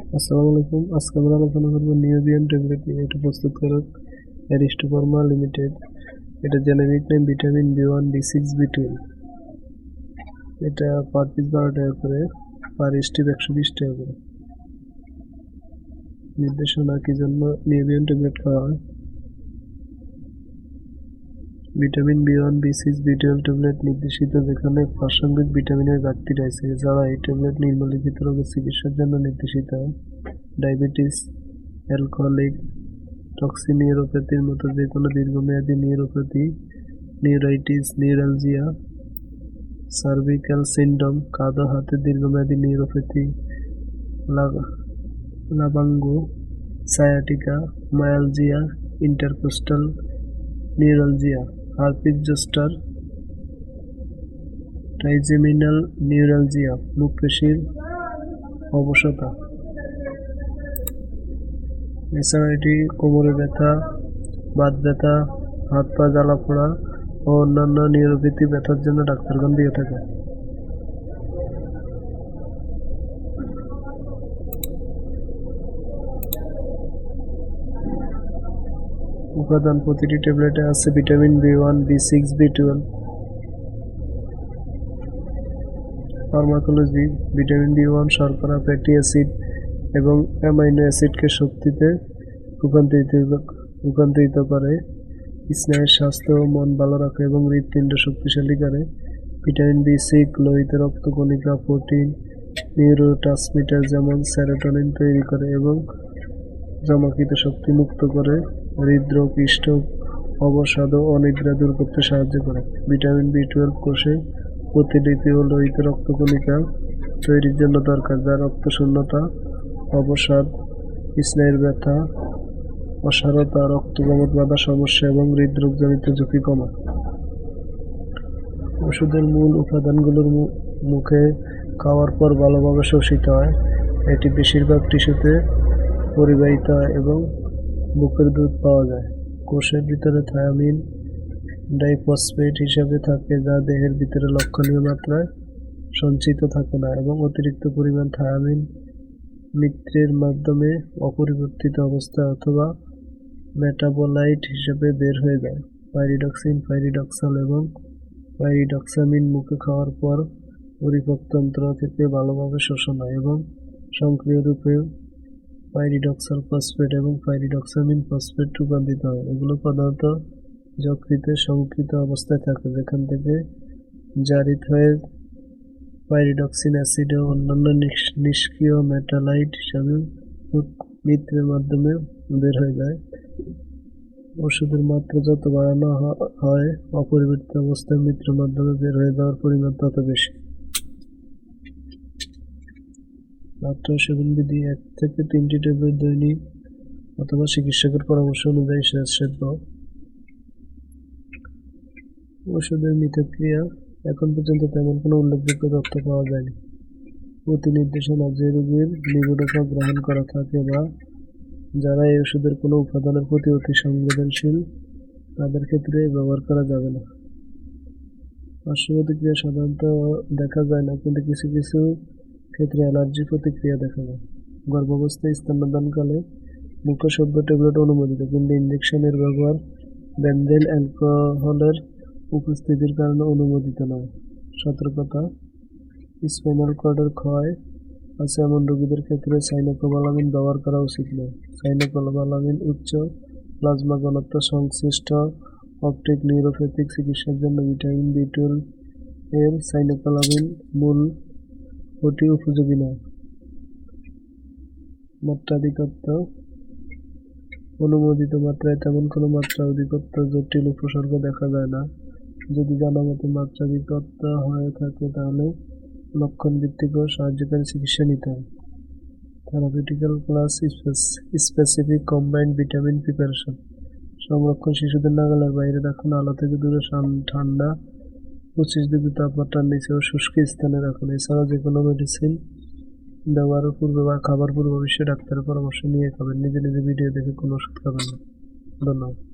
আসসালামু আলাইকুম। আজকে আমরা আলোচনা করব নিউবিয়ান ট্যাবলেট নিয়ে। এটা প্রস্তুতকারক অ্যারিস্টোফার্মা লিমিটেড। এটা generic name vitamin B one, B six, B two. এটা পার পিস বারো টাকা করে। পার স্টিপ একশো বিশ টাকা করে। নির্দেশনা কি জন্য নিউবিয়ান ট্যাবলেট খাওয়া হয়? Vitamin B one, B six, B twelve tablet নির্দেশিত। যেখানে প্রাসঙ্গিক ভিটামিনের ঘাটতি রয়েছে। এছাড়া এই ট্যাবলেট নিম্নলিখিত রোগের চিকিৎসার জন্য নির্দেশিত। ডায়াবেটিস, অ্যালকোহলিক টক্সিনিউরোপ্যাথির মতো যে কোনো দীর্ঘমেয়াদী neuropathy, neuritis, neuralgia, cervical syndrome কাঁধ হাতে দীর্ঘমেয়াদী neuropathy lumbago, sciatica, myalgia, intercostal neuralgia. Herpes zoster, trigeminal neuralgia মুখপেশির অবসতা। এছাড়া এটি কোমরে ব্যথা, বাত ব্যথা, হাত পা জ্বালা পোড়া ও অন্যান্য নিউরোপ্যাথি ব্যথার জন্য ডাক্তারগণ দিয়ে থাকে উপাদান প্রতিটি ট্যাবলেটে আছে vitamin B one, B six, B twelve. Pharmacology, vitamin B one, শর্করা, ফ্যাটি অ্যাসিড এবং অ্যামাইনো অ্যাসিডকে শক্তিতে রূপান্তরিত রূপান্তরিত করে। স্নায়ুর স্বাস্থ্য ও মন ভালো রাখে এবং হৃৎপিণ্ড শক্তিশালী করে। ভিটামিন বি সিক্স, লোহিত রক্তকণিকা প্রোটিন নিউরো ট্রান্সমিটার যেমন স্যারোটোনিন তৈরি করে এবং জমাকৃত শক্তি মুক্ত করে। হৃদরোগ স্ট্রোক অবসাদ ও অনিদ্রা দূর করতে সাহায্য করে। ভিটামিন বি টুয়েলভ কোষে প্রতিলিপি ও লোহিত রক্তকণিকা তৈরির জন্য দরকার, যা রক্ত শূন্যতা অবসাদ, স্নায়ুর ব্যথা, অসারতা রক্তজমাট বাধা, সমস্যা এবং হৃদরোগজনিত ঝুঁকি কমায়। ওষুধের মূল উপাদানগুলোর মুখে খাওয়ার পর ভালোভাবে শোষিত হয়। এটি বেশিরভাগ টিস্যুতে পরিবাহিত হয় এবং বুকের দুধ পাওয়া যায়। কোষের ভিতরে থায়ামিন ডাইফসফেট হিসাবে থাকে, যা দেহের ভিতরে লক্ষণীয় মাত্রায় সঞ্চিত থাকে না এবং অতিরিক্ত পরিমাণ থায়ামিন মিত্রের মাধ্যমে অপরিবর্তিত অবস্থা অথবা মেটাবোলাইট হিসেবে বের হয়ে যায়। পাইরিডক্সিন, পাইরিডক্সাল এবং পাইরিডক্সামিন মুখে খাওয়ার পর পরিপক্তন্ত্র থেকে ভালোভাবে শোষণ হয় এবং সক্রিয় রূপে পাইরিডক্সাল ফসফেট এবং পাইরিডক্সামিন ফসফেট রূপান্তরিত হয়। এগুলো প্রধানত যকৃতে সংকৃত অবস্থায় থাকে, যেখান থেকে জারিত হয়ে পাইরিডক্সিন অ্যাসিড ও অন্যান্য নিষ্ক্রিয় মেটালাইট হিসাবে মিত্রের মাধ্যমে বের হয়ে যায়। ওষুধের মাত্রা যত বাড়ানো হয়, অপরিবর্তিত অবস্থায় মিত্রের মাধ্যমে বের হয়ে যাওয়ার পরিমাণ তত বেশি। মাত্রা সেবন বিধি এক থেকে তিনটি ট্যাবলেট দৈনিক অথবা চিকিৎসকের পরামর্শ অনুযায়ী সেদ্ধ ওষুধের মিথক্রিয়া এখন পর্যন্ত তেমন কোনো উল্লেখযোগ্য তথ্য পাওয়া যায়নি। প্রতি নির্দেশনা যে রোগীর নিবিড়তা গ্রহণ করা থাকে বা যারা এই ওষুধের কোনো উপাদানের প্রতি অতি সংবেদনশীল, তাদের ক্ষেত্রে ব্যবহার করা যাবে না। পার্শ্ব প্রতিক্রিয়া সাধারণত দেখা যায় না, কিন্তু কিছু কিছু ক্ষেত্রে অ্যালার্জি প্রতিক্রিয়া দেখা যায় গর্ভাবস্থায় স্তন্যদানকালে মুখসভ্য ট্যাবলেট অনুমোদিত, কিন্তু ইঞ্জেকশনের ব্যবহার বেনজেল অ্যালকোহলের উপস্থিতির কারণে অনুমোদিত নয়। সতর্কতা, স্পাইনাল কর্ডের ক্ষয় আছে এমন রোগীদের ক্ষেত্রে সাইনোকোবালামিন ব্যবহার করা উচিত নয়। সাইনোকোবালামিন উচ্চ প্লাজমা ঘনত্ব, সংশ্লিষ্ট অপটিক নিউরোপ্যাথিক চিকিৎসার জন্য ভিটামিন বি টুয়েলভ এর সাইনোকোলামিন মূল ওটি উপযোগী নয়। মাত্রাধিকত্ব অনুমোদিত মাত্রায় তেমন কোনো মাত্রা অধিকত্ব জটিল উপসর্গ দেখা যায় না। যদি জানা মতো মাত্রাধিকত্ব হয়ে থাকে, তাহলে লক্ষণ ভিত্তিক ও সাহায্যকারী চিকিৎসা নিতে হবে। Therapeutical class specific combined vitamin preparation সংরক্ষণ শিশুদের নাগালের বাইরে রাখুন, আলো থেকে দূরে ঠান্ডা পঁচিশ ডিগ্রি তাপমাত্রার নিচে ও শুষ্ক স্থানে রাখুন। এছাড়া যে কোনো মেডিসিন ব্যবহারের পূর্বে বা খাবার পূর্ব অবশ্যই ডাক্তারের পরামর্শ নিয়ে খাবেন। নিজে নিজে ভিডিও দেখে কোনো ওষুধ খাবেন না। ধন্যবাদ।